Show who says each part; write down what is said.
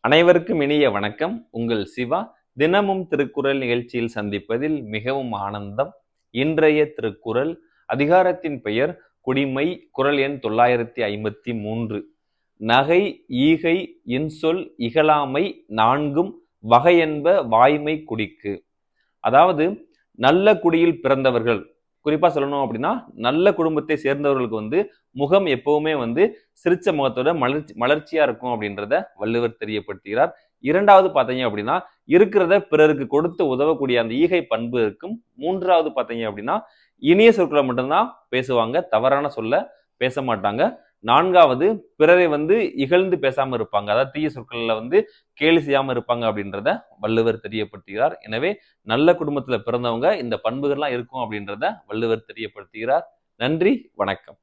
Speaker 1: அனைவருக்கும் இனிய வணக்கம். உங்கள் சிவா. தினமும் திருக்குறள் நிகழ்ச்சியில் சந்திப்பதில் மிகவும் ஆனந்தம். இன்றைய திருக்குறள் அதிகாரத்தின் பெயர் குடிமை குரல் எண் தொள்ளாயிரத்தி ஐம்பத்தி மூன்று. நகை ஈகை இன்சொல் இகழாமை நான்கும் வகையென்ப வாய்மை குடிக்கு. அதாவது நல்ல குடியில் பிறந்தவர்கள் குறிப்பாக சொல்லணும் அப்படின்னா நல்ல குடும்பத்தை சேர்ந்தவர்களுக்கு வந்து முகம் எப்பவுமே வந்து சிரிச்ச முகத்தோட மலர்ச்சி மலர்ச்சியாக இருக்கும் அப்படின்றத வள்ளுவர் தெரியப்படுத்துகிறார். இரண்டாவது பார்த்தீங்க அப்படின்னா இருக்கிறத பிறருக்கு கொடுத்து உதவக்கூடிய அந்த ஈகை பண்பு இருக்கும். மூன்றாவது பார்த்தீங்க அப்படின்னா இனிய சொற்களை மட்டும்தான் பேசுவாங்க தவறான சொல்ல பேச மாட்டாங்க. நான்காவது பிறரை வந்து இகழ்ந்து பேசாம இருப்பாங்க. அதாவது தீய சொற்கள்ல வந்து கேலி செய்யாம இருப்பாங்க அப்படின்றத வள்ளுவர் தெரியப்படுத்துகிறார். எனவே நல்ல குடும்பத்துல பிறந்தவங்க இந்த பண்புகள்லாம் இருக்கும் அப்படின்றத வள்ளுவர் தெரியப்படுத்துகிறார். நன்றி வணக்கம்.